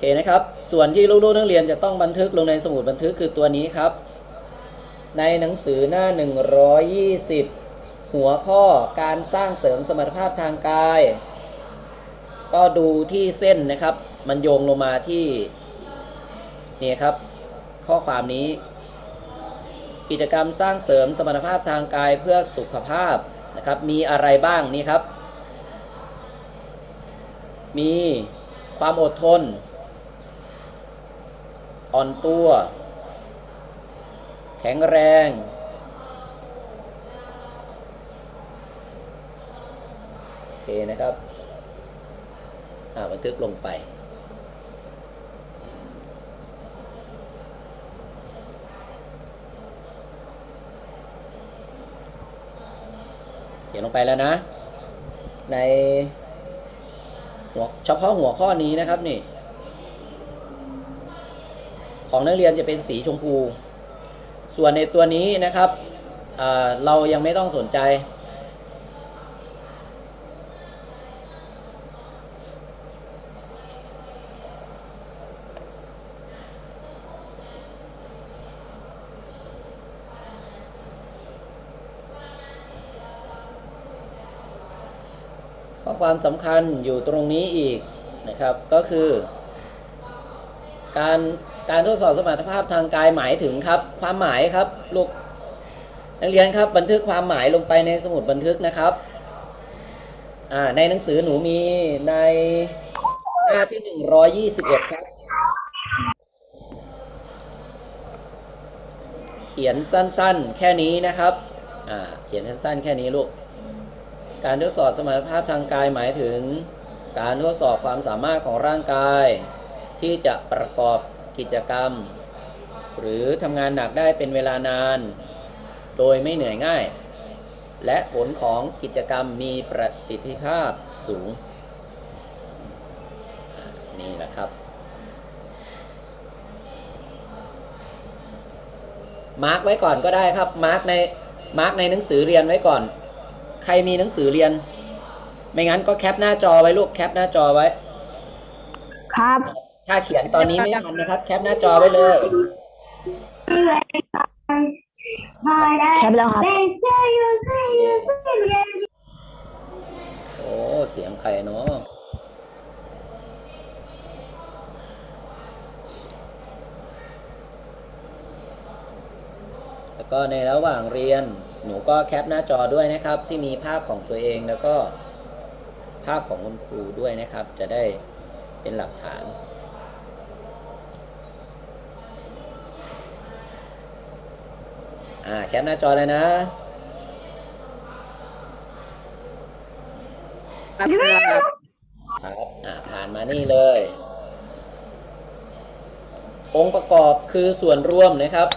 เคนะครับ ส่วนที่ลูกๆนักเรียนจะต้องบันทึกลงในสมุดบันทึกคือตัวนี้ครับ ในหนังสือหน้า 120 หัวข้อการสร้างเสริมสมรรถภาพทางกาย ก็ดูที่เส้นนะครับ มันโยงลงมาที่นี่ครับ ข้อความนี้ กิจกรรมสร้างเสริมสมรรถภาพทางกายเพื่อสุขภาพนะครับ มีอะไรบ้างนี่ครับ มีความอดทน อ่อนตัว แข็งแรง โอเคนะครับอ่าบันทึกลงไป เขียนลงไปแล้วนะ ในหัวเฉพาะหัวข้อนี้นะครับนี่ ของนักเรียนจะเป็นสีชมพู ส่วนในตัวนี้นะครับเรายังไม่ต้องสนใจ ข้อความสำคัญอยู่ตรงนี้อีกนะครับก็คือ การ การทดสอบสมรรถภาพทางกายหมายถึงครับ ความหมายครับลูกนักเรียนครับบันทึกความหมายลงไปในสมุดบันทึกนะครับอ่าในหนังสือหนูมีในหน้าที่ 121 ครับ เขียนสั้นๆ แค่นี้นะครับอ่าเขียนสั้นๆ แค่นี้ลูก การทดสอบสมรรถภาพทางกายหมายถึง การทดสอบความสามารถของร่างกาย ที่จะประกอบ กิจกรรม หรือทำงานหนักได้เป็นเวลานาน โดยไม่เหนื่อยง่าย และผลของกิจกรรมมีประสิทธิภาพสูง นี่แหละครับ มาร์กไว้ก่อนก็ได้ครับ มาร์กในมาร์กในหนังสือเรียนไว้ก่อน ใครมีหนังสือเรียน ไม่งั้นก็แคปหน้าจอไว้ลูกแคปหน้าจอไว้ ครับ ถ้าเขียนตอนนี้ไม่ทันนะครับ แคปหน้าจอไว้เลย แคปแล้วครับ โอ้เสียงใครเนาะแล้วก็ในระหว่างเรียน หนูก็แคปหน้าจอด้วยนะครับ ที่มีภาพของตัวเองแล้วก็ภาพของคุณครูด้วยนะครับ จะได้เป็นหลักฐาน อ่าแคปหน้าจอเลยนะครับอ่าผ่านมานี่เลย องค์ประกอบคือส่วนร่วมนะครับ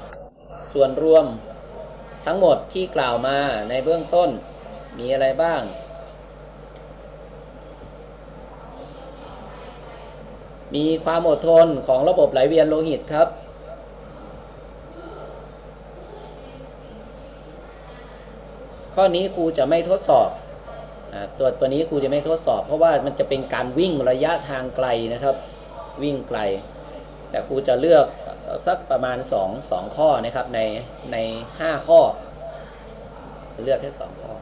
ส่วนรวมทั้งหมดที่กล่าวมาในเบื้องต้นมีอะไรบ้าง มีความอดทนของระบบไหลเวียนโลหิตครับ ข้อนี้ครูจะไม่ทดสอบตัวตัวนี้ครูจะไม่ทดสอบ เพราะว่ามันจะเป็นการวิ่งระยะทางไกลนะครับวิ่งไกล แต่ครูจะเลือกสักประมาณ 2 2 ข้อนะครับในใน 5 ข้อ เลือกแค่ 2 ข้อ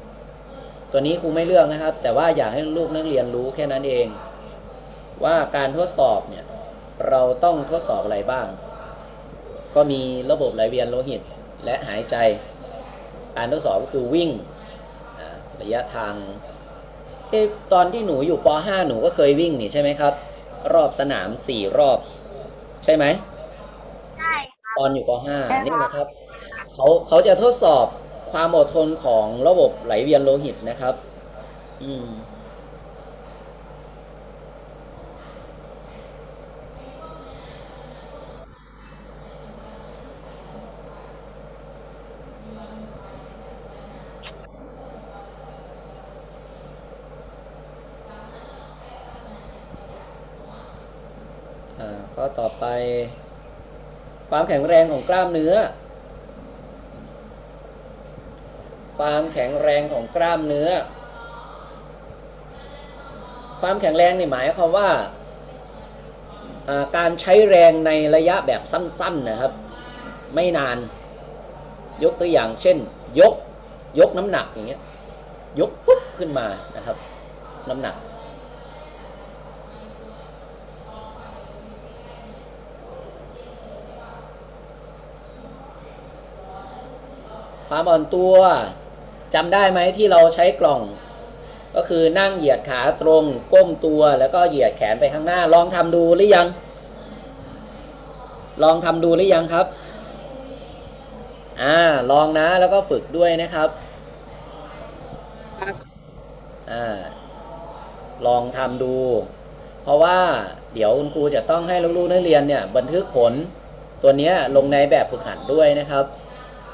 ตัวนี้ครูไม่เลือกนะครับ แต่ว่าอยากให้ลูกนักเรียนรู้แค่นั้นเอง ว่าการทดสอบเนี่ยเราต้องทดสอบอะไรบ้าง ก็มีระบบไหลเวียนโลหิตและหายใจ การทดสอบก็คือวิ่งอ่าระยะทางเอ๊ะตอนที่หนูอยู่ป .5 หนูก็เคยวิ่งนี่ใช่ไหมครับ รอบสนาม4รอบ ใช่ไหมใช่ตอนอยู่ป .5 นี่นะครับเขาเขาจะทดสอบความอดทนของระบบไหลเวียนโลหิตนะครับ อืม อ่า ข้อต่อไป ความแข็งแรงของกล้ามเนื้อ ความแข็งแรงของกล้ามเนื้อ ความแข็งแรงนี่หมายความว่าอ่าการใช้แรงในระยะแบบสั้นๆนะครับ ไม่นาน ยกตัวอย่างเช่น ยกยกน้ำหนักอย่างเงี้ยยกปุ๊บขึ้นมานะครับ น้ำหนัก ความอ่อนตัวจำได้ไหมที่เราใช้กล่อง ก็คือนั่งเหยียดขาตรง ก้มตัวแล้วก็เหยียดแขนไปข้างหน้า ลองทำดูหรือยัง ลองทำดูหรือยังครับอ่าลองนะแล้วก็ฝึกด้วยนะครับอ่าลองทำดู เพราะว่าเดี๋ยวคุณครูจะต้องให้ลูกๆนักเรียนเนี่ยบันทึกผลตัวเนี้ยลงในแบบฝึกหัดด้วยนะครับ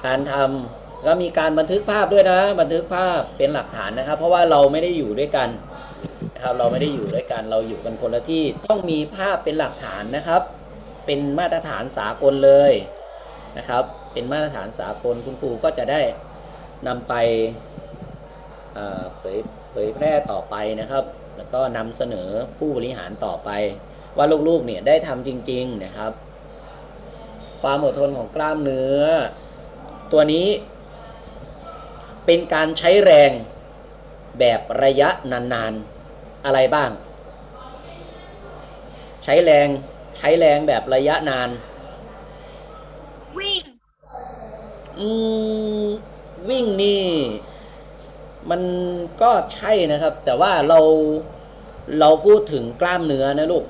การทำ ก็มีการบันทึกภาพด้วยนะ บันทึกภาพเป็นหลักฐานนะครับ เพราะว่าเราไม่ได้อยู่ด้วยกันนะครับเราไม่ได้อยู่ด้วยกันเราอยู่กันคนละที่ต้องมีภาพเป็นหลักฐานนะครับ เป็นมาตรฐานสากลเลยนะครับ เป็นมาตรฐานสากลคุณครูก็จะได้นำไปเอ่อเผยเผยแพร่ต่อไปนะครับ แล้วก็นำเสนอผู้บริหารต่อไป ว่าลูกๆเนี่ยได้ทำจริง ๆนะครับ ความอดทนของกล้ามเนื้อ ตัวนี้ เป็นการใช้แรงแบบระยะนานๆ อะไรบ้าง ใช้แรงใช้แรงแบบระยะนาน วิ่ง อืม วิ่งนี่ มันก็ใช่นะครับ แต่ว่าเราเราพูดถึงกล้ามเนื้อนะลูก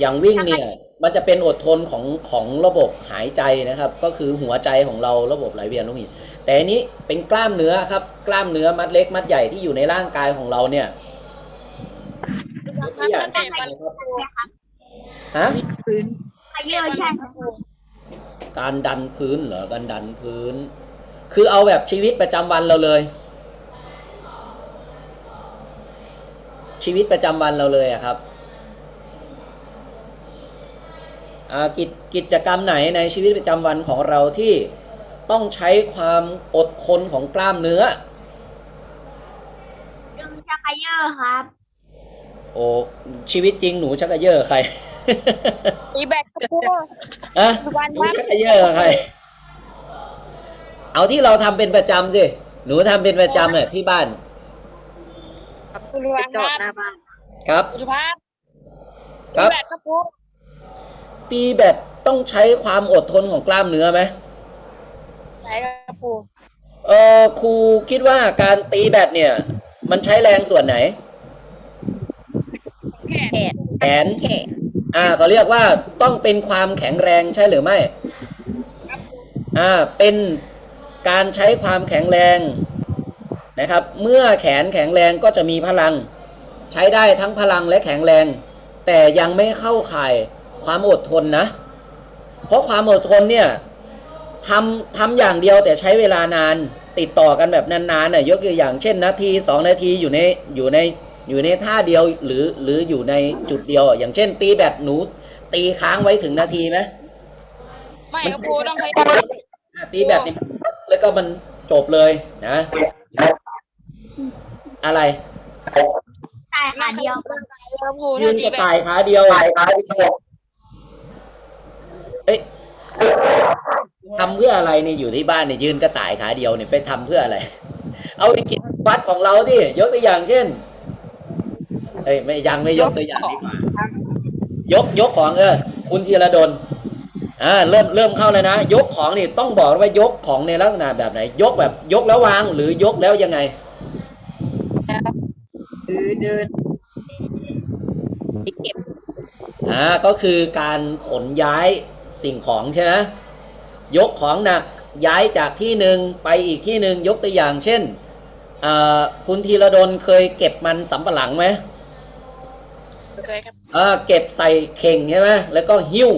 อย่างวิ่งเนี่ย มันจะเป็นอดทนของของระบบหายใจนะครับ ก็คือหัวใจของเราระบบไหลเวียนโลหิต แต่อันนี้เป็นกล้ามเนื้อครับ กล้ามเนื้อมัดเล็กมัดใหญ่ที่อยู่ในร่างกายของเราเนี่ยยกตัวอย่างเช่นอะไรครับฮะพื้นเยอะใช่การดันพื้นเหรอการดันพื้น คือเอาแบบชีวิตประจำวันเราเลย ชีวิตประจำวันเราเลยอะครับกิจกิจกรรมไหนในชีวิตประจำวันของเราที่ ต้องใช้ความอดทนของกล้ามเนื้อดึงชักเยอะครับ โอ้ชีวิตจริงหนูชักกระเยอะใครตีแบตกับพวกอะวันหนูครับชักกระเยอะใคร เอาที่เราทำเป็นประจำสิหนูทำเป็นประจำเนี่ยที่บ้านสุริวัณครับครับสุภาพครับตีแบตกับพวกตีแบตต้องใช้ความอดทนของกล้ามเนื้อไหม ไหนกับพวกเออครูคิดว่าการตีแบตเนี่ย มันใช้แรงส่วนไหนแขน แขนอ่าเขาเรียกว่าต้องเป็นความแข็งแรงใช่หรือไม่ อ่า เป็นการใช้ความแข็งแรงนะครับ เมื่อแขนแข็งแรงก็จะมีพลัง ใช้ได้ทั้งพลังและแข็งแรง แต่ยังไม่เข้าข่ายความอดทนนะ เพราะความอดทนเนี่ย ทำทำอย่างเดียวแต่ใช้เวลานานติดต่อกันแบบนานๆน่ะยกตัวอย่างเช่นนาทีสองนาทีอยู่ในอยู่ในอยู่ในท่าเดียวหรือหรืออยู่ในจุดเดียวอะอย่างเช่น ตีแบตหนู ตีค้างไว้ถึงนาทีไหมไม่กับพวกต้องใช้อะตีแบตนี่แล้วก็มันจบเลยนะ อะไรตายขาเดียวกับพวกยืนตีกระแบต่าตยขาเดียวเอ้ย ทำเพื่ออะไรเนี่ยอยู่ที่บ้านเนี่ยยืนกระต่ายขาเดียวเนี่ยไปทำเพื่ออะไร เอาไปกิจวัตรของเราดิยกตัวอย่างเช่นเอ้ยไม่ยังไม่ยกตัวอย่างดีกว่ายกยกของเออคุณธีรดลอ่าเริ่มเริ่มเข้าเลยนะ ยกของนี่ต้องบอกว่ายกของในลักษณะแบบไหน ยกแบบยกแล้ววางหรือยกแล้วยังไงหรือเดินเก็บอ่าก็คือการขนย้าย สิ่งของใช่ไหมยกของหนักย้ายจากที่หนึ่งไปอีกที่หนึ่งยกตัวอย่างเช่นอ่าคุณธีรดลเคยเก็บมันสำปะหลังไหมเคยครับอ่าเก็บใส่เข่งใช่ไหมแล้วก็หิ้ว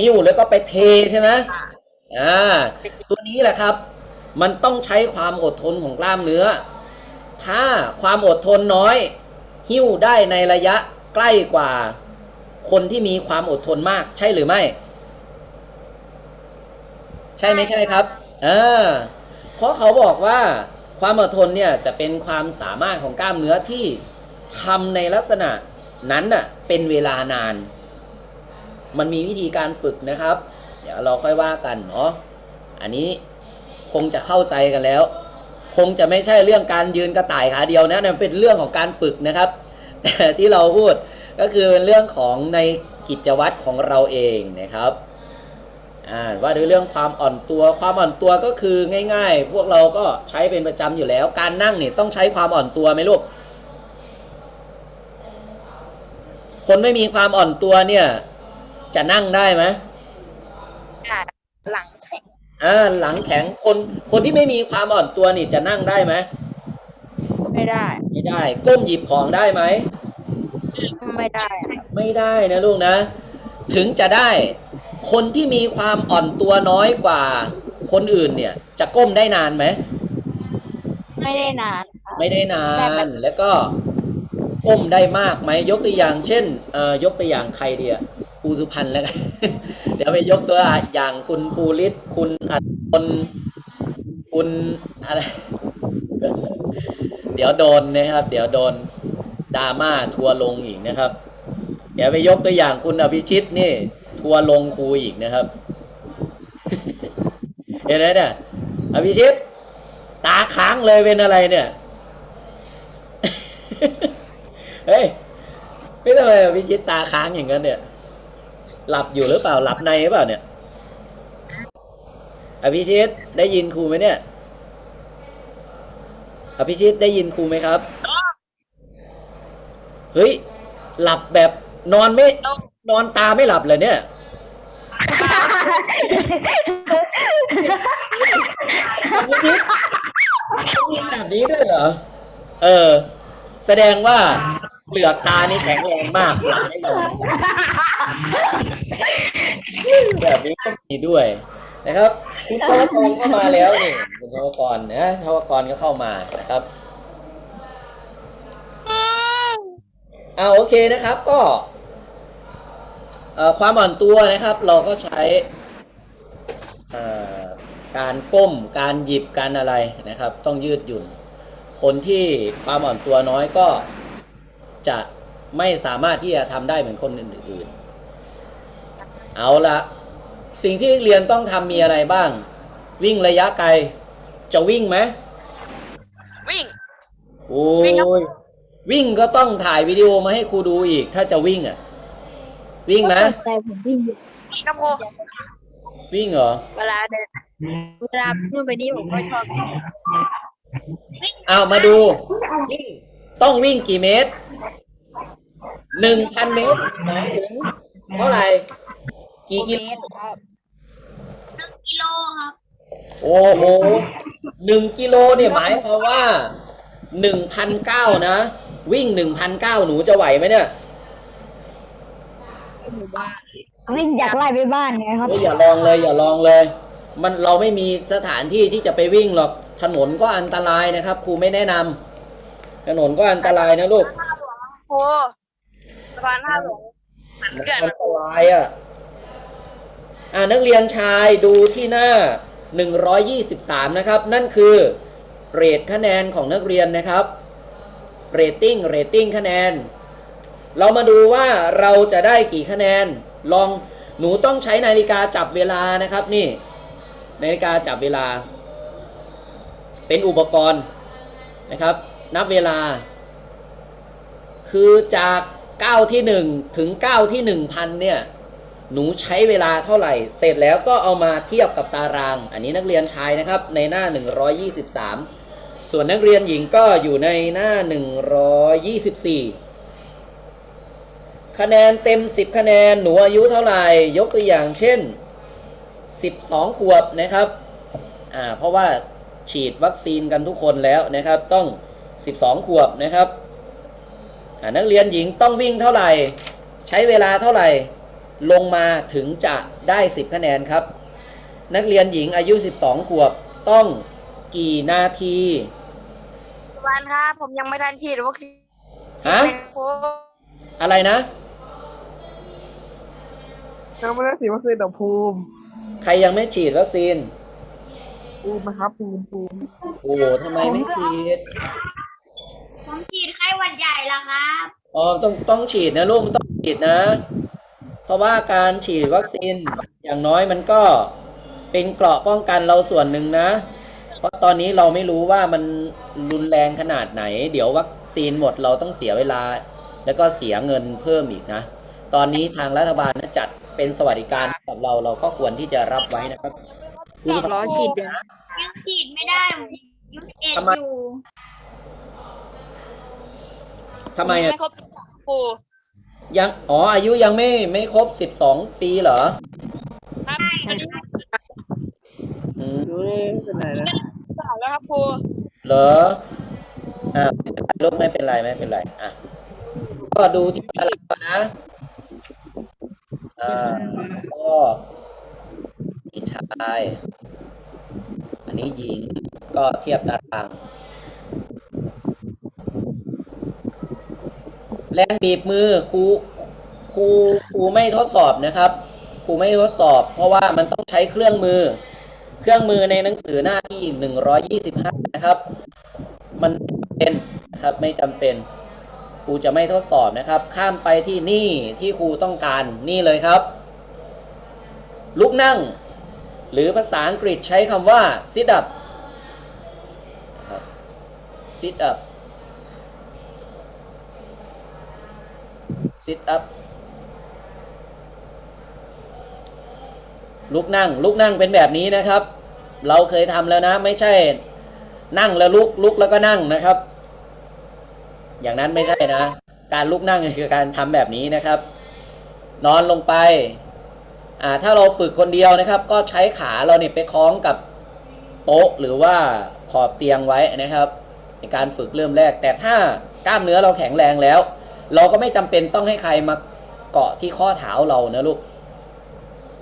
หิ้วแล้วก็ไปเทใช่ไหมอ่าตัวนี้แหละครับ มันต้องใช้ความอดทนของกล้ามเนื้อ ถ้าความอดทนน้อย หิ้วได้ในระยะใกล้กว่า คนที่มีความอดทนมากใช่หรือไม่ ใช่ไหมใช่ไหมครับอ่าเพราะเขาบอกว่าความอดทนเนี่ยจะเป็นความสามารถของกล้ามเนื้อที่ทำในลักษณะนั้นน่ะเป็นเวลานาน มันมีวิธีการฝึกนะครับ เดี๋ยวเราค่อยว่ากันเนาะอันนี้คงจะเข้าใจกันแล้ว คงจะไม่ใช่เรื่องการยืนกระต่ายขาเดียวนะนั่นเป็นเรื่องของการฝึกนะครับ แต่ที่เราพูด ก็คือเป็นเรื่องของในกิจวัตรของเราเองนะครับอ่าว่าด้วยเรื่องความอ่อนตัว ความอ่อนตัวก็คือง่าย ๆ พวกเราก็ใช้เป็นประจำอยู่แล้ว การนั่งเนี่ยต้องใช้ความอ่อนตัวไหมลูก คนไม่มีความอ่อนตัวเนี่ย จะนั่งได้ไหมได้หลังแข็งอ่าหลังแข็งคนคนที่ไม่มีความอ่อนตัวนี่จะนั่งได้ไหมไม่ได้ ไม่ได้ ก้มหยิบของได้ไหม ไม่ได้อะไม่ได้นะลูกนะ ถึงจะได้ คนที่มีความอ่อนตัวน้อยกว่าคนอื่นเนี่ย จะก้มได้นานไหม ไม่ได้นานครับไม่ได้นาได้ไหมนแล้วก็ก้มได้มากไหมยกตัวอย่าง เช่นเอ่อยกตัวอย่างใครเดียครูสุพันธ์แล้วกัน เดี๋ยวไปยกตัวอย่างคุณภูริศคุณอัศพลคุณอะไร เดี๋ยวโดนนะครับ เดี๋ยวโดน ดราม่าทัวร์ลงอีกนะครับเดี๋ยวไปยกตัวอย่างคุณอภิชิตนี่ ทัวร์ลงครูอีกนะครับ เห็นไหมเนี่ยอภิชิต ตาค้างเลยเป็นอะไรเนี่ยเฮ้ยไม่ทำไมอภิชิตตาค้างอย่างนั้นเนี่ย หลับอยู่หรือเปล่าหลับในหรือเปล่าเนี่ยอภิชิตได้ยินครูไหมเนี่ย อภิชิตได้ยินครูไหมครับ เฮ้ย หลับแบบนอนไม่ นอนตาไม่หลับเลยเนี่ยอภิชิตมีแบบนี้ด้วยเหรอ เออ แสดงว่าเปลือกตานี่แข็งแรงมากหลับได้นอนแบบนี้ก็มีด้วยนะครับ คุณทวกรเข้ามาแล้วนี่คุณทวกรนะทวกรก็เข้ามานะครับ เอาโอเคนะครับก็เอ่อความอ่อนตัวนะครับ เราก็ใช้เอ่อการก้มการหยิบการอะไรนะครับ ต้องยืดหยุ่น คนที่ความอ่อนตัวน้อยก็จะไม่สามารถที่จะทำได้เหมือนคนอื่นๆ เอาละสิ่งที่เรียนต้องทำมีอะไรบ้าง วิ่งระยะไกล จะวิ่งไหมวิ่ง โอ้วิ่งครับย วิ่งก็ต้องถ่ายวิดีโอมาให้ครูดูอีก ถ้าจะวิ่งอะ วิ่งนะใจผมวิ่งอยู่กระโปรงวิ่งเหรอ เวลาเดินเวลาพูดไปนี่ผมก็ชอบวิ่งเอามาดู วิ่ง ต้องวิ่งกี่เมตรหนึ่งพันเมตรหมายถึง เท่าไหร่ กี่กิโลเมตรครับกิโลครับโอ้โหหนึ่งกิโลเนี่ยหมายความว่าหนึ่งพันเก้านะ วิ่งหนึ่งพันเก้าหนูจะไหวไหมเนี่ยวิ่งจากไล่ไปบ้านไงครับเฮ้ยอย่าลองเลยอย่าลองเลย มันเราไม่มีสถานที่ที่จะไปวิ่งหรอกถนนก็อันตรายนะครับ ครูไม่แนะนำถนนก็อันตรายนะลูกโอ้สะพานท่าหลวงมันเกิดอันตรายอะอ่านักเรียนชายดูที่หน้า 123 นะครับ นั่นคือเรทคะแนนของนักเรียนนะครับ เรตติ้งเรตติ้งคะแนน เรามาดูว่าเราจะได้กี่คะแนน ลองหนูต้องใช้นาฬิกาจับเวลานะครับนี่ นาฬิกาจับเวลา เป็นอุปกรณ์นะครับ นับเวลา คือจากก้าที่ 1 ถึงก้าที่ 1,000เนี่ยหนูใช้เวลาเท่าไหร่ เสร็จแล้วก็เอามาเทียบกับตาราง อันนี้นักเรียนชายนะครับในหน้า 123 ส่วนนักเรียนหญิงก็อยู่ในหน้า 124 คะแนนเต็ม 10 คะแนนหนูอายุเท่าไหร่ ยกตัวอย่างเช่น 12 ขวบนะครับอ่าเพราะว่าฉีดวัคซีนกันทุกคนแล้วนะครับ ต้อง 12 ขวบนะครับนักเรียนหญิงต้องวิ่งเท่าไหร่ ใช้เวลาเท่าไหร่ลงมาถึงจะได้ 10 คะแนนครับ นักเรียนหญิงอายุ 12 ขวบต้อง กี่นาทีวันครับผมยังไม่ทันฉีดวัคซีนฮะโอ้อะไรนะ ยังไม่ได้ฉีดวัคซีนแต่ภูมิใครยังไม่ฉีดวัคซีน ภูมินะครับภูมิภูมิโอ้โหทำไมไม่ฉีดผมฉีดไข้หวัดใหญ่แล้วครับ อ๋อต้องต้องฉีดนะลูกมันต้องฉีดนะ เพราะว่าการฉีดวัคซีนอย่างน้อยมันก็เป็นเกราะป้องกันเราส่วนหนึ่งนะเพ ราะตอนนี้เราไม่รู้ว่ามันรุนแรงขนาดไหน เดี๋ยววัคซีนหมดเราต้องเสียเวลา แล้วก็เสียเงินเพิ่มอีกนะ ตอนนี้ทางรัฐบาลนะจัดเป็นสวัสดิการให้กับเราเราก็ควรที่จะรับไว้นะครับคุณรอฉีดเดือนยังฉีดไม่ได้ผมยุดเอ็ดทำไมอยู่ทำไมอะไม่ครบครูยังอ๋ออายุยังไม่ไม่ครบสิบสองปีเหรอครับอืมดูเลยเป็นไรนะ สาวแล้วครับครูเหรออ่าลูกไม่เป็นไรไม่เป็นไรอะก็ดูที่ตารางนะอ่าก็นี่ชาย อันนี้หญิงก็เทียบตาราง แรงบีบมือครูครูครูไม่ทดสอบนะครับครูไม่ทดสอบ เพราะว่ามันต้องใช้เครื่องมือ เครื่องมือในหนังสือหน้าที่ 125 นะครับ มันเป็นนะครับไม่จำเป็นครูจะไม่ทดสอบนะครับ ข้ามไปที่นี่ที่ครูต้องการนี่เลยครับ ลุกนั่ง หรือภาษาอังกฤษใช้คำว่า sit up sit up sit up ลุกนั่ง ลุกนั่งเป็นแบบนี้นะครับ เราเคยทำแล้วนะ ไม่ใช่ นั่งแล้วลุกลุกแล้วก็นั่งนะครับ อย่างนั้นไม่ใช่นะ การลุกนั่งคือการทำแบบนี้นะครับ นอนลงไปอ่าถ้าเราฝึกคนเดียวนะครับ ก็ใช้ขาเราเนี่ยไปคล้องกับโต๊ะหรือว่าขอบเตียงไว้นะครับ ในการฝึกเริ่มแรก แต่ถ้ากล้ามเนื้อเราแข็งแรงแล้ว เราก็ไม่จำเป็นต้องให้ใครมาเกาะที่ข้อเท้าเรานะลูก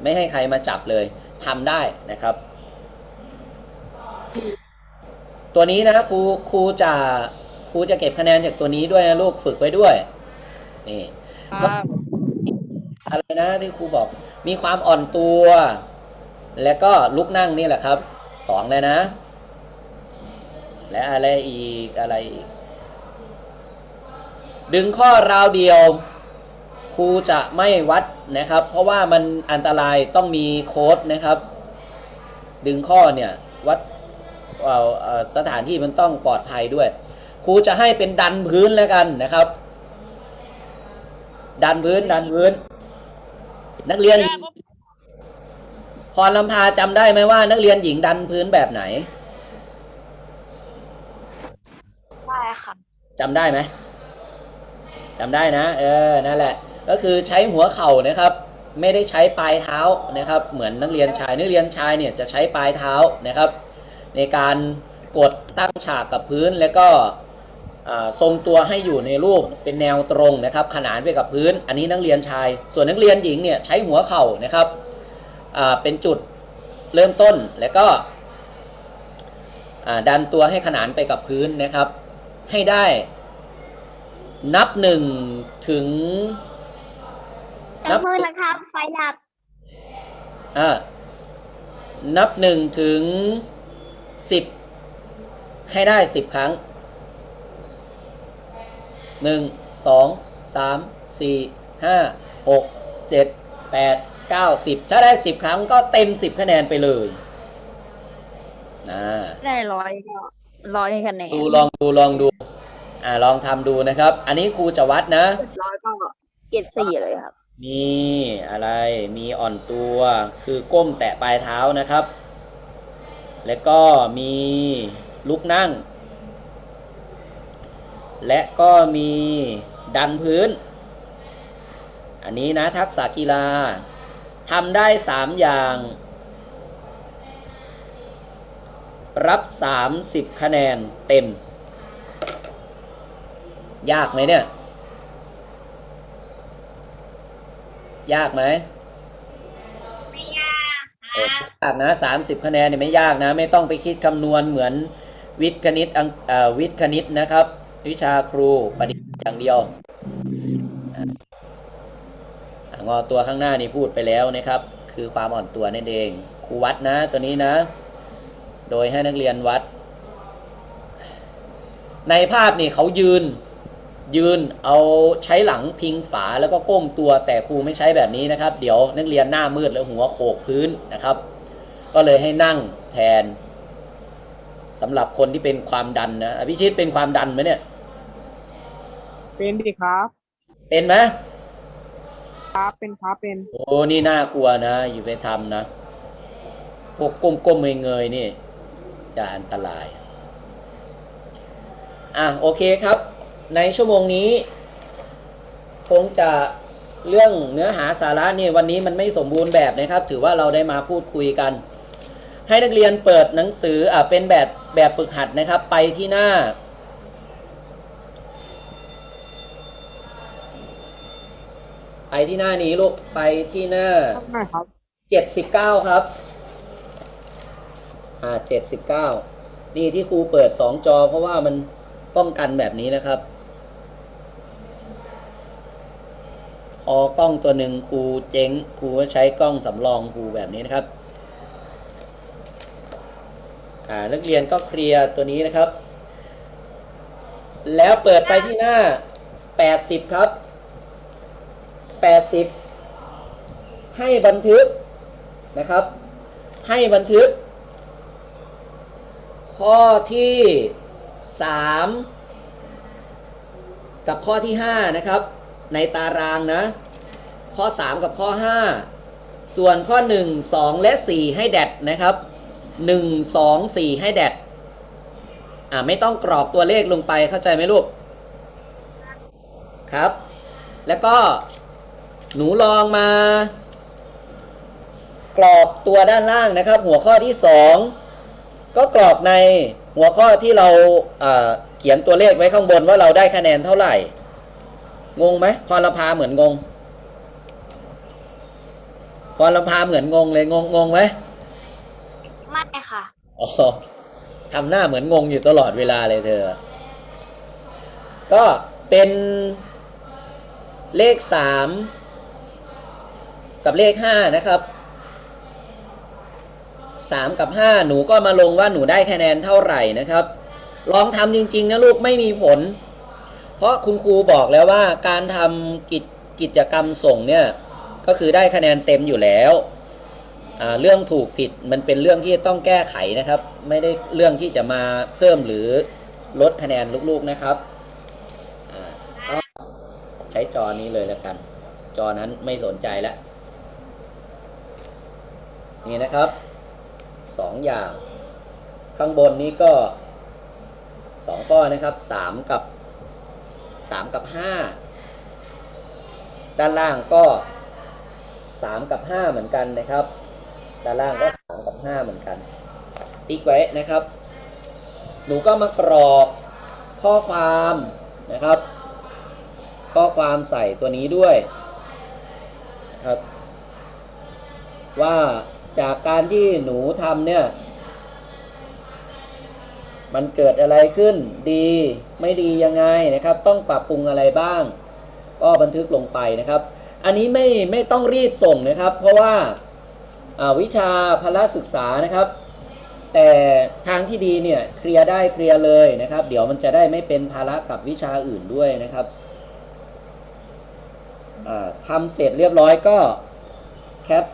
ไม่ให้ใครมาจับเลยทำได้นะครับ ตัวนี้นะครูครูจะครูจะเก็บคะแนนจากตัวนี้ด้วยนะลูกฝึกไว้ด้วยนี่ครับอะไรนะที่ครูบอก มีความอ่อนตัว แล้วก็ลุกนั่งนี่แหละครับสองเลยนะ และอะไรอีกอะไรอีก ดึงข้อราวเดียวครูจะไม่วัดนะครับ เพราะว่ามันอันตรายต้องมีโค้ดนะครับ ดึงข้อเนี่ยวัดเอ่อเอ่อ สถานที่มันต้องปลอดภัยด้วย ครูจะให้เป็นดันพื้นแล้วกันนะครับ ดันพื้นดันพื้น นักเรียนหญิงพรลำพาจำได้ไหมว่า นักเรียนหญิงดันพื้นแบบไหนได้ค่ะจำได้ไหมจำได้นะ เออนั่นแหละ ก็คือใช้หัวเข่านะครับ ไม่ได้ใช้ปลายเท้านะครับ เหมือนนักเรียนชายนักเรียนชายเนี่ยจะใช้ปลายเท้านะครับ ในการกดตั้งฉากกับพื้นแล้วก็อ่าทรงตัวให้อยู่ในรูปเป็นแนวตรงนะครับ ขนานไปกับพื้น อันนี้นักเรียนชาย ส่วนนักเรียนหญิงเนี่ยใช้หัวเข่านะครับอ่าเป็นจุดเริ่มต้นแล้วก็อ่าดันตัวให้ขนานไปกับพื้นนะครับ ให้ได้นับหนึ่งถึงจับมือแล้วครับไฟดับอ่านับหนึ่งถึง สิบให้ได้สิบครั้งหนึ่งสองสามสี่ห้าหกเจ็ดแปดเก้าสิบถ้าได้สิบครั้งก็เต็มสิบคะแนนไปเลยนะได้ร้อยก็ร้อยคะแนน ดูลองดูลองดู อ่าลองทำดูนะครับ อันนี้ครูจะวัดนะร้อยก็เก็บสี่เลยครับ มีอะไรมีอ่อนตัวคือก้มแตะปลายเท้านะครับ และก็มีลุกนั่ง และก็มีดันพื้น อันนี้นะทักษะกีฬาทำได้สามอย่าง รับ 30 คะแนนเต็ม ยากไหมเนี่ย ยากไหมยากค โอ้ รับ ไม่ยากนะสามสิบคะแนนเนี่ยไม่ยากนะ ไม่ต้องไปคิดคำนวณเหมือนวิทย์คณิตวิทย์คณิตนะครับ วิชาครูประดิษฐ์อย่างเดียวอ่อะงอตัวข้างหน้านี่พูดไปแล้วนะครับ คือความอ่อนตัวนั่นเองครูวัดนะตัวนี้นะ โดยให้นักเรียนวัด ในภาพนี่เขายืนยืนเอาใช้หลังพิงฝาแล้วก็ก้มตัวแต่ครูไม่ใช้แบบนี้นะครับ เดี๋ยวนักเรียนหน้ามืดแล้วหัวโขกพื้นนะครับ ก็เลยให้นั่งแทนสำหรับคนที่เป็นความดันนะอภิชิตเป็นความดันไหมเนี่ย เป็นดิครับ เป็นไหมครับเป็นครับเป็น โอ้นี่น่ากลัวนะ อยู่ไปทำนะ พวกก้มๆเงยๆนี่ จะอันตราย อะโอเคครับ ในชั่วโมงนี้ คงจะเรื่องเนื้อหาสาระเนี่ยวันนี้มันไม่สมบูรณ์แบบนะครับ ถือว่าเราได้มาพูดคุยกัน ให้นักเรียนเปิดหนังสืออะเป็นแบบแบบฝึกหัดนะครับ ไปที่หน้า ไปที่หน้านี้ลูกไปที่หน้าครับหน่อยครับเจ็ดสิบเก้าครับ อ่าเจ็ดสิบเก้านี่ที่ครูเปิดสองจอ เพราะว่ามันป้องกันแบบนี้นะครับพอกล้องตัวหนึ่งครูเจ๊งครูก็ใช้กล้องสำรองครูแบบนี้นะครับอ่า นักเรียนก็เคลียร์ตัวนี้นะครับ แล้วเปิดไปที่หน้า 80 ครับ 80 ให้บันทึกนะครับ ให้บันทึก ข้อที่ 3 กับข้อที่ 5 นะครับ ในตารางนะ ข้อ 3 กับข้อ 5 ส่วนข้อ 1 2 และ 4 ให้แดดนะครับ 1 2 4 ให้แดดอ่าไม่ต้องกรอกตัวเลขลงไปเข้าใจไหมลูก ครับ แล้วก็หนูลองมา กรอกตัวด้านล่างนะครับ หัวข้อที่ 2 ก็กรอกในหัวข้อที่เราอ่าเขียนตัวเลขไว้ข้างบนว่าเราได้คะแนนเท่าไหร่ งงไหมพรพาเหมือนงงพรพาเหมือนงงเลยงงงงไหม ไม่ค่ะ อ๋อทำหน้าเหมือนงงอยู่ตลอดเวลาเลยเธอ ก็เป็นเลขสามกับเลขห้านะครับสามกับห้าหนูก็มาลงว่าหนูได้คะแนนเท่าไหร่นะครับ ลองทำจริง ๆ นะลูกไม่มีผล เพราะคุณครูบอกแล้วว่าการทำกิจกิจกรรมส่งเนี่ย ก็คือได้คะแนนเต็มอยู่แล้ว เรื่องถูกผิดมันเป็นเรื่องที่ต้องแก้ไขนะครับ ไม่ได้เรื่องที่จะมาเพิ่มหรือลดคะแนนลูกๆนะครับก็ใช้จอนี้เลยแล้วกัน จอนั้นไม่สนใจแล้วนี่นะครับสองอย่าง ข้างบนนี้ก็สองข้อนะครับสามกับสามกับห้าด้านล่างก็สามกับห้าเหมือนกันนะครับ ด้านล่างก็สามกับห้าเหมือนกัน ติ๊กไว้นะครับ หนูก็มากรอกข้อความนะครับ ข้อความใส่ตัวนี้ด้วยครับ ว่าจากการที่หนูทำเนี่ย มันเกิดอะไรขึ้นดีไม่ดียังไงนะครับ ต้องปรับปรุงอะไรบ้าง ก็บันทึกลงไปนะครับ อันนี้ไม่ไม่ต้องรีบส่งนะครับ เพราะว่าอ่า วิชาพละศึกษานะครับ แต่ทางที่ดีเนี่ยเคลียร์ได้เคลียร์เลยนะครับ เดี๋ยวมันจะได้ไม่เป็นภาระกับวิชาอื่นด้วยนะครับอ่าทำเสร็จเรียบร้อยก็แคป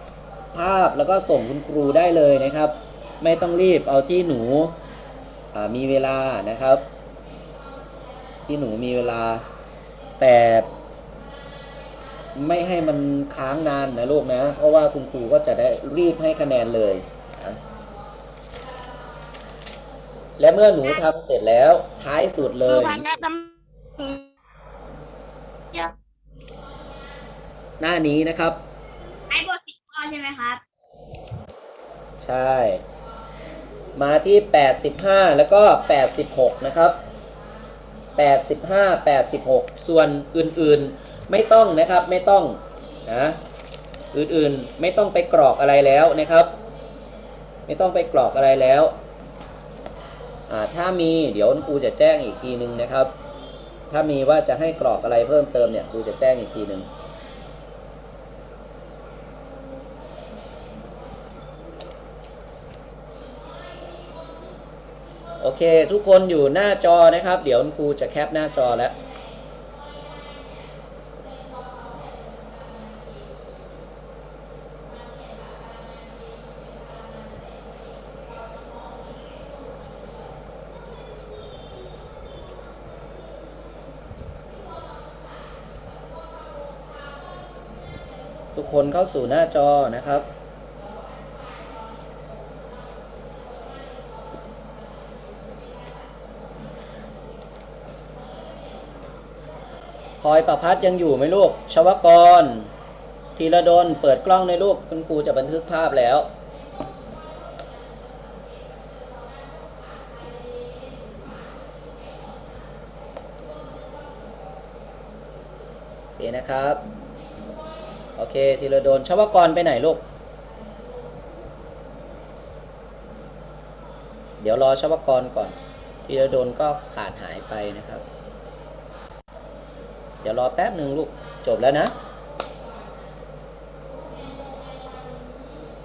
ภาพแล้วก็ส่งคุณครูได้เลยนะครับ ไม่ต้องรีบเอาที่หนูมีเวลานะครับ ที่หนูมีเวลาแต่ ไม่ให้มันค้างนานนะลูกนะ เพราะว่าคุณครูก็จะได้รีบให้คะแนนเลยนะและเมื่อหนูทำเสร็จแล้วท้ายสุดเลคือยพันแนะนำเยอะหน้านี้นะครับ ไอ้บทสิบข้อใช่ไหมครับ ใช่ มาที่ 85 แล้วก็ 86 นะครับ 85 86 ส่วนอื่นๆไม่ต้องนะครับไม่ต้องนะอื่นๆไม่ต้องไปกรอกอะไรแล้วนะครับ ไม่ต้องไปกรอกอะไรแล้วอ่าถ้ามีเดี๋ยวครูจะแจ้งอีกทีนึงนะครับ ถ้ามีว่าจะให้กรอกอะไรเพิ่มเติมเนี่ยครูจะแจ้งอีกทีนึง โอเค ทุกคนอยู่หน้าจอนะครับ เดี๋ยวครูจะแคปหน้าจอแล้วทุกคนเข้าสู่หน้าจอนะครับ ลอยประพัดยังอยู่ไหมลูก ชวกร ธีระดลเปิดกล้องในลูกคุณครูจะบันทึกภาพแล้ว โอเคนะครับ โอเค ธีระดลชวกรไปไหนลูก เดี๋ยวรอชวกรก่อนธีระดลก็ขาดหายไปนะครับ เดี๋ยวรอแป๊บหนึ่งลูกจบแล้วนะ